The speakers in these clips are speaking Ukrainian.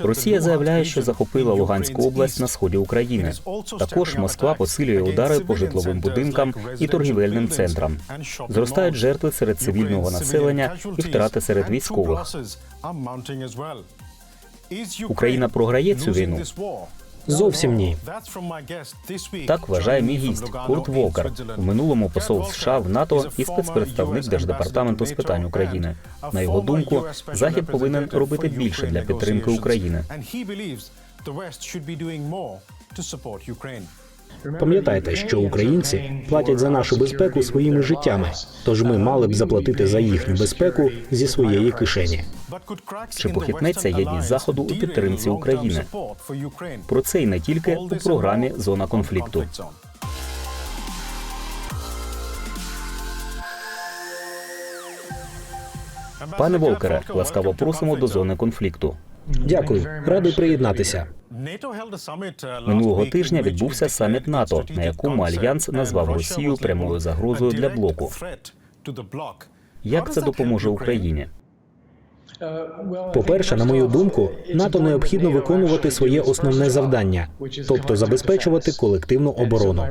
Росія заявляє, що захопила Луганську область на сході України. Також Москва посилює удари по житловим будинкам і торгівельним центрам. Зростають жертви серед цивільного населення і втрати серед військових. Україна програє цю війну. Зовсім ні. Так вважає мій гість Курт Волкер, в минулому посол США в НАТО і спецпредставник Держдепартаменту з питань України. На його думку, Захід повинен робити більше для підтримки України. Пам'ятайте, що українці платять за нашу безпеку своїми життями. Тож ми мали б заплатити за їхню безпеку зі своєї кишені. Чи похитнеться єдність заходу у підтримці України? Про це і не тільки у програмі Зона конфлікту. Пане Волкере, ласкаво просимо до зони конфлікту. Дякую, радий приєднатися. Минулого тижня відбувся саміт НАТО, на якому альянс назвав Росію прямою загрозою для блоку. Як це допоможе Україні? По-перше, на мою думку, НАТО необхідно виконувати своє основне завдання, тобто забезпечувати колективну оборону.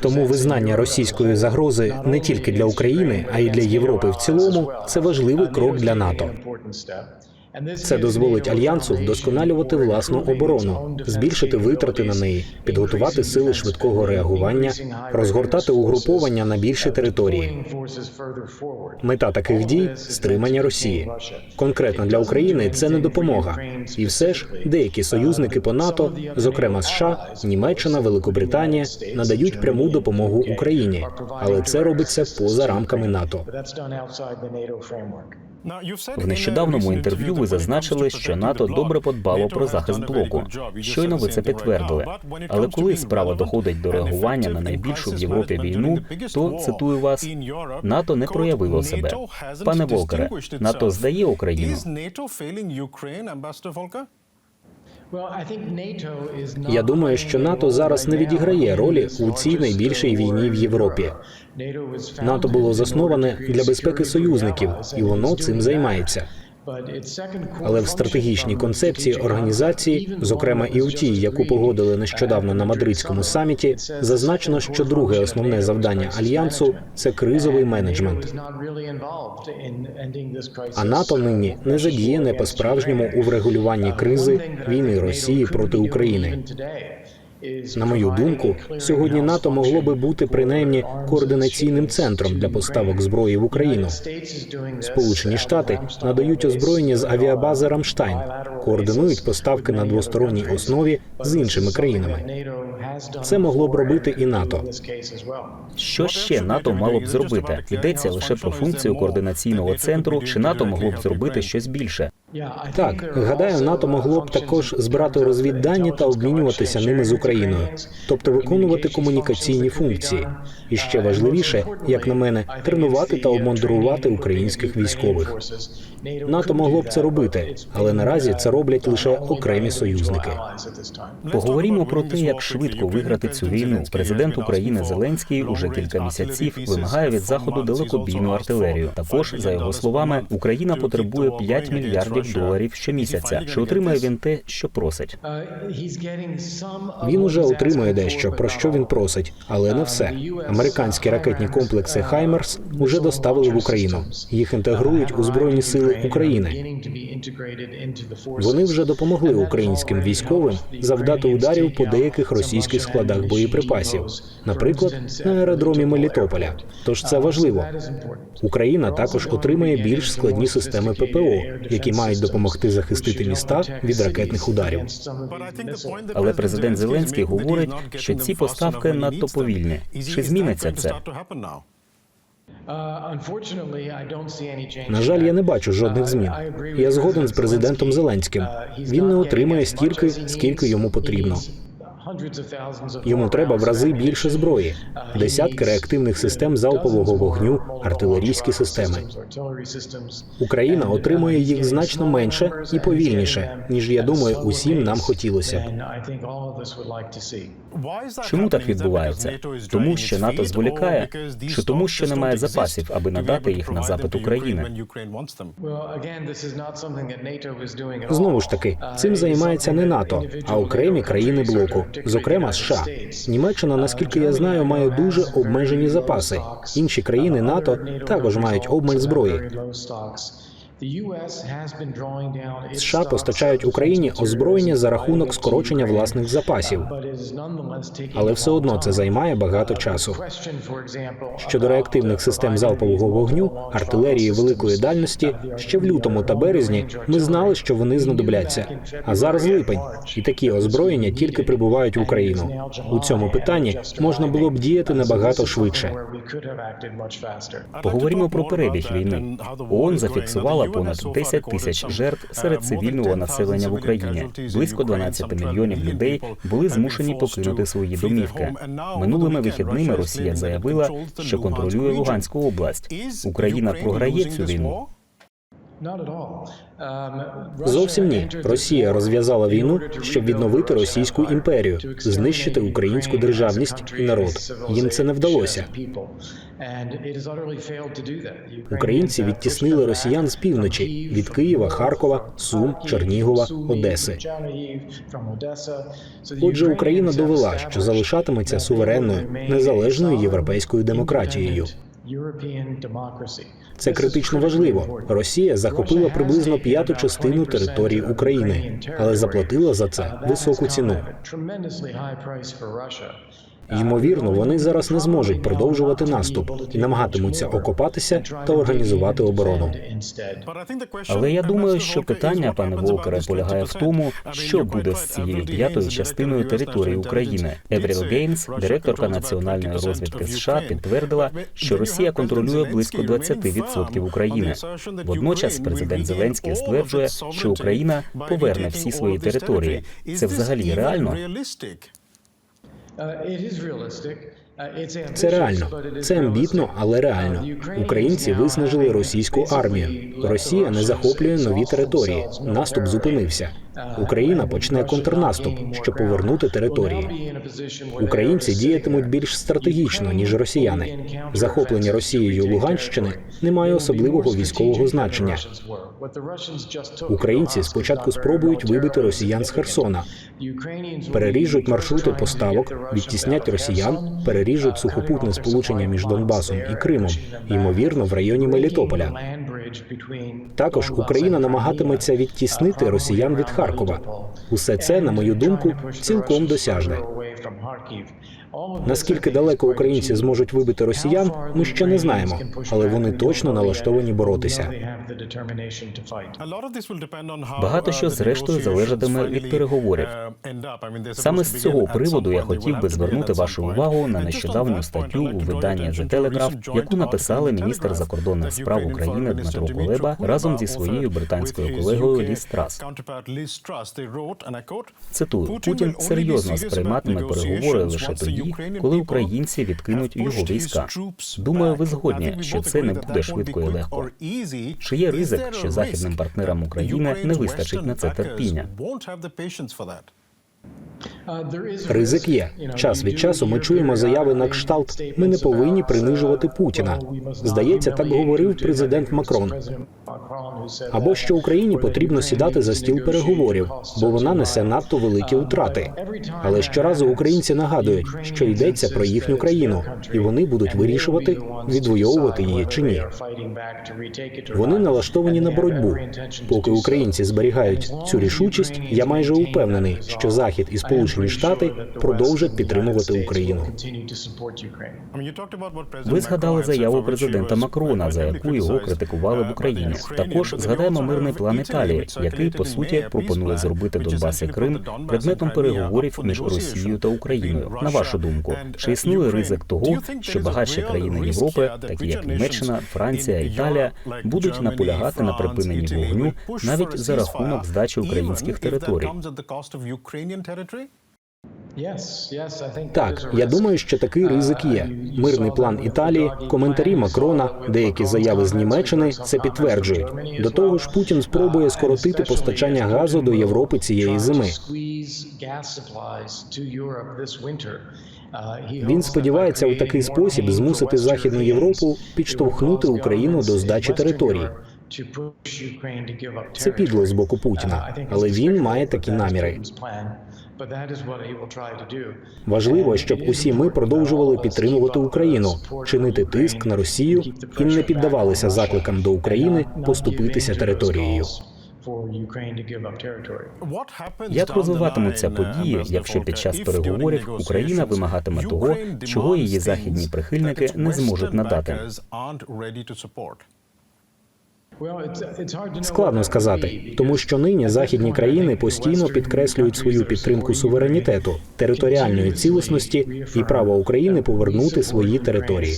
Тому визнання російської загрози не тільки для України, а й для Європи в цілому це важливий крок для НАТО. Це дозволить альянсу вдосконалювати власну оборону, збільшити витрати на неї, підготувати сили швидкого реагування, розгортати угруповання на більші території. Мета таких дій стримання Росії. Конкретно для України це не допомога. І все ж деякі союзники по НАТО, зокрема США, Німеччина, Великобританія, надають пряму допомогу Україні, але це робиться поза рамками НАТО. В нещодавному інтерв'ю ви зазначили, що НАТО добре подбало про захист блоку. Щойно ви це підтвердили. Але коли справа доходить до реагування на найбільшу в Європі війну, то цитую вас, НАТО не проявило себе. Пане Волкере, НАТО здає Україну. Я думаю, що НАТО зараз не відіграє ролі у цій найбільшій війні в Європі. НАТО було засноване для безпеки союзників, і воно цим займається. Але в стратегічній концепції організації, зокрема і у тій, яку погодили нещодавно на мадридському саміті, зазначено, що друге основне завдання альянсу це кризовий менеджмент. А НАТО нині не задіяне по справжньому у врегулюванні кризи війни Росії проти України. На мою думку, сьогодні НАТО могло би бути принаймні координаційним центром для поставок зброї в Україну. Сполучені Штати надають озброєння з авіабази Рамштайн, координують поставки на двосторонній основі з іншими країнами. Це могло б робити і НАТО. Що ще НАТО мало б зробити? Йдеться лише про функцію координаційного центру, чи НАТО могло б зробити щось більше? Так, гадаю, НАТО могло б також збирати розвіддані та обмінюватися ними з Україною, тобто виконувати комунікаційні функції. І ще важливіше, як на мене, тренувати та обмундирувати українських військових. НАТО могло б це робити, але наразі це роблять лише окремі союзники. Поговоримо про те, як швидко виграти цю війну. Президент України Зеленський уже кілька місяців вимагає від заходу далекобійну артилерію. Також за його словами, Україна потребує 5 мільярдів доларів щомісяця. Чи отримає він те, що просить? Він уже отримує дещо, про що він просить, але не все. Американські ракетні комплекси Хаймерс уже доставили в Україну. Їх інтегрують у збройні сили України. Вони вже допомогли українським військовим завдати ударів по деяких російських складах боєприпасів, наприклад, на аеродромі Мелітополя. Тож це важливо. Україна також отримає більш складні системи ППО, які мають допомогти захистити міста від ракетних ударів. Але президент Зеленський говорить, що ці поставки надто повільні. Чи зміниться це? На жаль, я не бачу жодних змін. Я згоден з президентом Зеленським. Він не отримує стільки, скільки йому потрібно. Йому треба в рази більше зброї, десятки реактивних систем залпового вогню, артилерійські системи. Україна отримує їх значно менше і повільніше, ніж я думаю, усім нам хотілося. Чому так відбувається? Тому що НАТО зволікає, чи тому, що немає запасів, аби надати їх на запит України? Знову ж таки, цим займається не НАТО, а окремі країни блоку, зокрема США. Німеччина, наскільки я знаю, має дуже обмежені запаси. Інші країни НАТО також мають обмаль зброї. США постачають Україні озброєння за рахунок скорочення власних запасів, але все одно це займає багато часу. Щодо реактивних систем залпового вогню, артилерії великої дальності, ще в лютому та березні ми знали, що вони знадобляться. А зараз липень, і такі озброєння тільки прибувають в Україну. У цьому питанні можна було б діяти набагато швидше. Поговоримо про перебіг війни. ООН зафіксувала понад 10 тисяч жертв серед цивільного населення в Україні. Близько 12 мільйонів людей були змушені покинути свої домівки. Минулими вихідними Росія заявила, що контролює Луганську область. Україна програє цю війну. Зовсім ні. Росія розв'язала війну, щоб відновити російську імперію, знищити українську державність і народ. Їм це не вдалося. Українці відтіснили росіян з півночі від Києва, Харкова, Сум, Чернігова, Одеси. Отже, Україна довела, що залишатиметься суверенною незалежною європейською демократією. Це критично важливо. Росія захопила приблизно п'яту частину території України, але заплатила за це високу ціну. Ймовірно, вони зараз не зможуть продовжувати наступ і намагатимуться окопатися та організувати оборону. Але я думаю, що питання, пане Волкере, полягає в тому, що буде з цією п'ятою частиною території України. Евріл Гейнс, директорка національної розвідки США, підтвердила, що Росія контролює близько 20% України. Водночас президент Зеленський стверджує, що Україна поверне всі свої території. Це взагалі реально? Це реально, це амбітно, але реально. Українці виснажили російську армію. Росія не захоплює нові території. Наступ зупинився. Україна почне контрнаступ, щоб повернути території. Українці діятимуть більш стратегічно ніж росіяни. Захоплення Росією Луганщини не має особливого військового значення. Українці спочатку спробують вибити росіян з Херсона, переріжуть маршрути поставок, відтіснять росіян, переріжуть сухопутне сполучення між Донбасом і Кримом, ймовірно, в районі Мелітополя. Також Україна намагатиметься відтіснити росіян від Харкова. Усе це, на мою думку, цілком досяжне. Наскільки далеко українці зможуть вибити росіян, ми ще не знаємо, але вони точно налаштовані боротися. Багато що зрештою залежатиме від переговорів. Саме з цього приводу я хотів би звернути вашу увагу на нещодавню статтю у виданні The Telegraph, яку написали міністр закордонних справ України Дмитро Кулеба разом зі своєю британською колегою Ліз Трас. Цитую, Путін серйозно сприйматиме переговори лише тоді, коли українці відкинуть його війська. Думаю, ви згодні, що це не буде швидко і легко. Чи є ризик, що західним партнерам України не вистачить на це терпіння? Ризик є. Час від часу ми чуємо заяви на кшталт. Ми не повинні принижувати Путіна. Здається, так говорив президент Макрон. Або що Україні потрібно сідати за стіл переговорів, бо вона несе надто великі втрати. Але щоразу українці нагадують, що йдеться про їхню країну, і вони будуть вирішувати, відвоювати її чи ні. Вони налаштовані на боротьбу. Поки українці зберігають цю рішучість, я майже упевнений, що захід і Сполучені Штати продовжать підтримувати Україну. Ви згадали заяву президента Макрона, за яку його критикували в Україні. Також згадаємо мирний план Італії, який по суті пропонує зробити Донбас і Крим предметом переговорів між Росією та Україною. На вашу думку, чи існує ризик того, що багатші країни Європи, такі як Німеччина, Франція, Італія, будуть наполягати на припиненні вогню навіть за рахунок здачі українських територій? Так, я думаю, що такий ризик є. Мирний план Італії, коментарі Макрона, деякі заяви з Німеччини це підтверджують. До того ж, Путін спробує скоротити постачання газу до Європи цієї зими. Він сподівається у такий спосіб змусити Західну Європу підштовхнути Україну до здачі територій. Це підло з боку Путіна, але він має такі наміри. Важливо, щоб усі ми продовжували підтримувати Україну, чинити тиск на Росію і не піддавалися закликам до України поступитися територією. Як розвиватимуться події, якщо під час переговорів Україна вимагатиме того, чого її західні прихильники не зможуть надати? Складно сказати, тому що нині західні країни постійно підкреслюють свою підтримку суверенітету, територіальної цілісності і права України повернути свої території.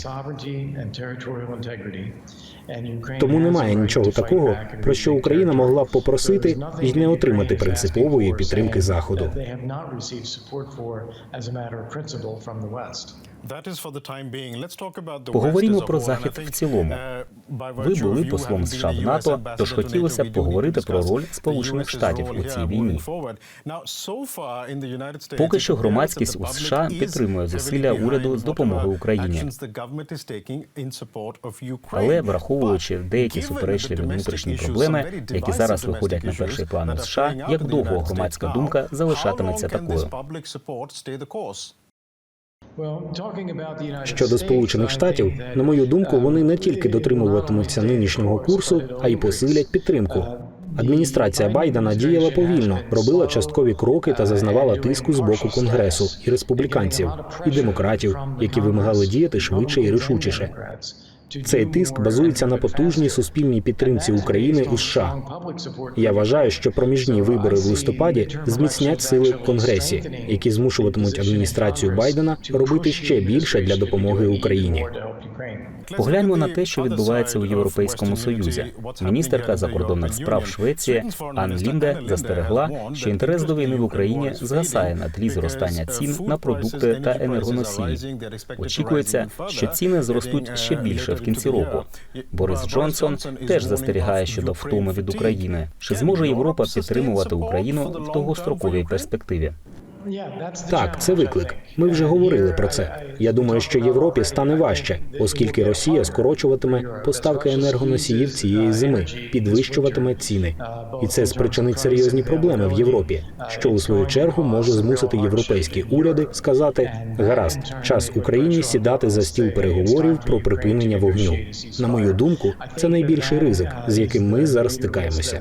Тому немає нічого такого, про що Україна могла б попросити і не отримати принципової підтримки заходу. Поговоримо про захід в цілому. Ви були послом США в НАТО, тож хотілося б поговорити про роль Сполучених Штатів у цій війні. Поки що громадськість у США підтримує зусилля уряду з допомоги Україні. Але враховуючи деякі суперечливі внутрішні проблеми, які зараз виходять на перший план у США, як довго громадська думка залишатиметься такою? Щодо сполучених штатів, на мою думку, вони не тільки дотримуватимуться нинішнього курсу, а й посилять підтримку. Адміністрація Байдена діяла повільно, робила часткові кроки та зазнавала тиску з боку конгресу і республіканців, і демократів, які вимагали діяти швидше і рішучіше. Цей тиск базується на потужній суспільній підтримці України у США. Я вважаю, що проміжні вибори в листопаді зміцнять сили в Конгресі, які змушуватимуть адміністрацію Байдена робити ще більше для допомоги Україні. Погляньмо на те, що відбувається у Європейському Союзі. Міністерка закордонних справ Швеції Ан Лінде застерегла, що інтерес до війни в Україні згасає на тлі зростання цін на продукти та енергоносії. Очікується, що ціни зростуть ще більше кінці року. Борис Джонсон теж застерігає щодо втоми від України. Чи зможе Європа підтримувати Україну в довгостроковій перспективі? Так, це виклик. Ми вже говорили про це. Я думаю, що Європі стане важче, оскільки Росія скорочуватиме поставки енергоносіїв цієї зими, підвищуватиме ціни, і це спричинить серйозні проблеми в Європі, що у свою чергу може змусити європейські уряди сказати: гаразд, час Україні сідати за стіл переговорів про припинення вогню. На мою думку, це найбільший ризик, з яким ми зараз стикаємося.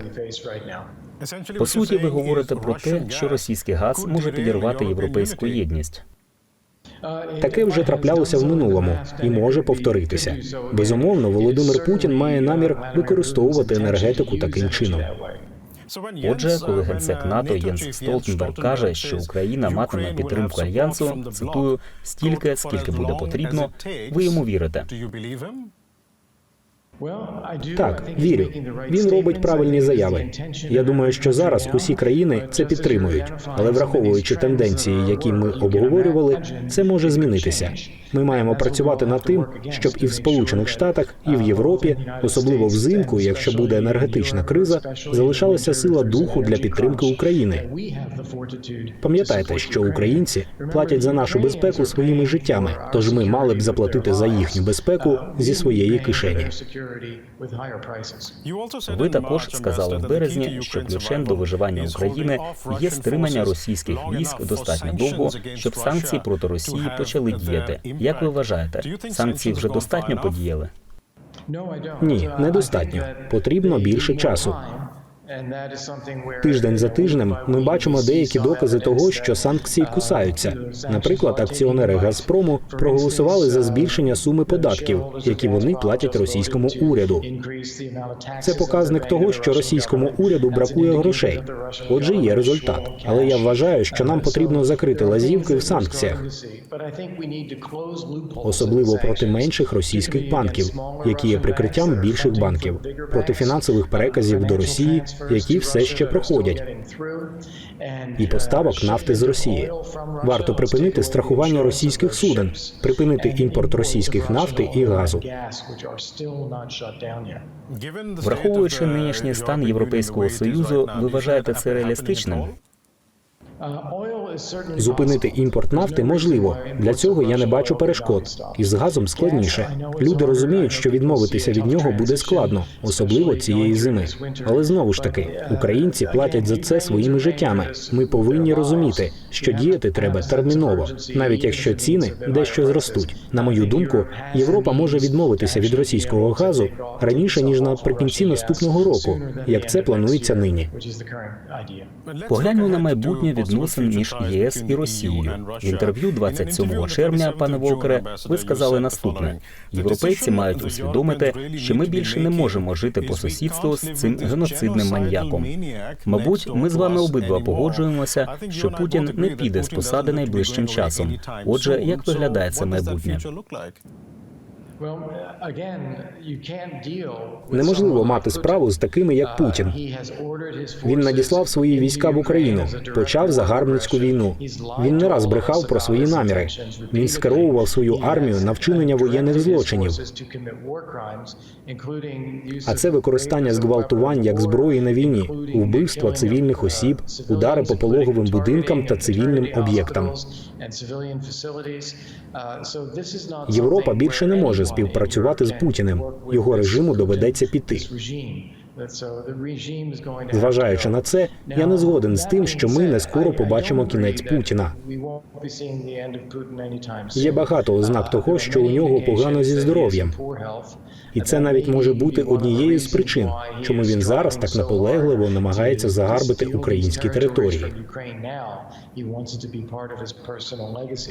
По суті, ви говорите про те, що російський газ може підірвати європейську єдність. Таке вже траплялося в минулому і може повторитися. Безумовно, Володимир Путін має намір використовувати енергетику таким чином. Отже, коли генсек НАТО Єнс Столтенберг каже, що Україна матиме підтримку альянсу, цитую стільки, скільки буде потрібно, ви йому вірите. Так, вірю. Він робить правильні заяви. Я думаю, що зараз усі країни це підтримують, але враховуючи тенденції, які ми обговорювали, це може змінитися. Ми маємо працювати над тим, щоб і в Сполучених Штатах, і в Європі, особливо взимку, якщо буде енергетична криза, залишалася сила духу для підтримки України. Пам'ятайте, що українці платять за нашу безпеку своїми життями, тож ми мали б заплатити за їхню безпеку зі своєї кишені. Ви також сказали в березні, що ключем до виживання України є стримання російських військ достатньо довго, щоб санкції проти Росії почали діяти. Як ви вважаєте, санкції вже достатньо подіяли? Ні, недостатньо. Потрібно більше часу. Тиждень за тижнем ми бачимо деякі докази того, що санкції кусаються. Наприклад, акціонери Газпрому проголосували за збільшення суми податків, які вони платять російському уряду. Це показник того, що російському уряду бракує грошей. Отже, є результат. Але я вважаю, що нам потрібно закрити лазівки в санкціях, особливо проти менших російських банків, які є прикриттям більших банків, проти фінансових переказів до Росії які все ще проходять, і поставок нафти з Росії. Варто припинити страхування російських суден, припинити імпорт російських нафти і газу. Враховуючи нинішній стан Європейського союзу, ви вважаєте це реалістичним? Зупинити імпорт нафти можливо. Для цього я не бачу перешкод. Із газом складніше. Люди розуміють, що відмовитися від нього буде складно, особливо цієї зими. Але знову ж таки, українці платять за це своїми життями. Ми повинні розуміти, що діяти треба терміново, навіть якщо ціни дещо зростуть. На мою думку, Європа може відмовитися від російського газу раніше ніж наприкінці наступного року, як це планується нині. Погляньмо на майбутнє відносин між ЄС і Росією. В інтерв'ю 27 червня, пане Волкере, ви сказали наступне: європейці мають усвідомити, що ми більше не можемо жити по сусідству з цим геноцидним маньяком. Мабуть, ми з вами обидва погоджуємося, що Путін не піде з посади найближчим часом. Отже, як виглядає це майбутнє? Неможливо мати справу з такими, як Путін. Він надіслав свої війська в Україну, почав загарбницьку війну. Він не раз брехав про свої наміри. Він скеровував свою армію на вчинення воєнних злочинів. А це використання зґвалтувань як зброї на війні, вбивства цивільних осіб, удари по пологовим будинкам та цивільним об'єктам. Європа більше не може співпрацювати з Путіним. Його режиму доведеться піти. Зважаючи на це, я не згоден з тим, що ми не скоро побачимо кінець Путіна. Є багато ознак того, що у нього погано зі здоров'ям. І це навіть може бути однією з причин, чому він зараз так наполегливо намагається загарбити українські території.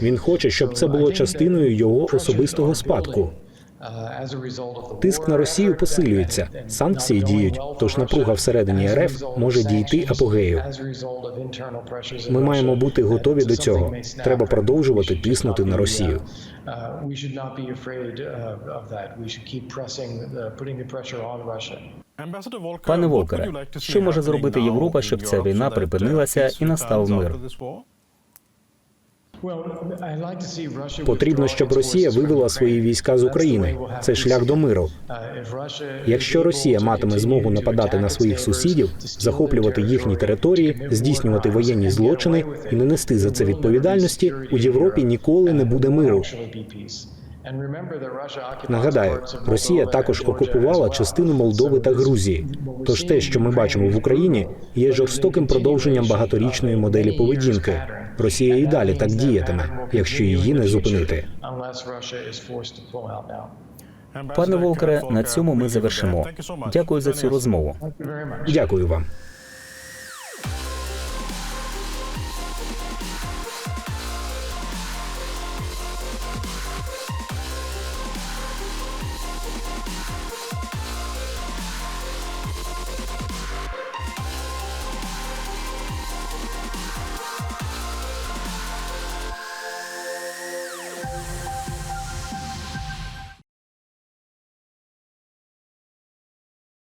Він хоче, щоб це було частиною його особистого спадку. Тиск на Росію посилюється, санкції діють, тож напруга всередині РФ може дійти апогею. Ми маємо бути готові до цього. Треба продовжувати тиснути на Росію. Пане Волкере, що може зробити Європа, щоб ця війна припинилася і настав мир? Потрібно, щоб Росія вивела свої війська з України. Це шлях до миру. Якщо Росія матиме змогу нападати на своїх сусідів, захоплювати їхні території, здійснювати воєнні злочини і не нести за це відповідальності, у Європі ніколи не буде миру. Нагадаю, Росія також окупувала частину Молдови та Грузії. Тож те, що ми бачимо в Україні, є жорстоким продовженням багаторічної моделі поведінки. Росія і далі так діятиме, якщо її не зупинити. Пане Волкере, на цьому ми завершимо. Дякую за цю розмову. Дякую вам.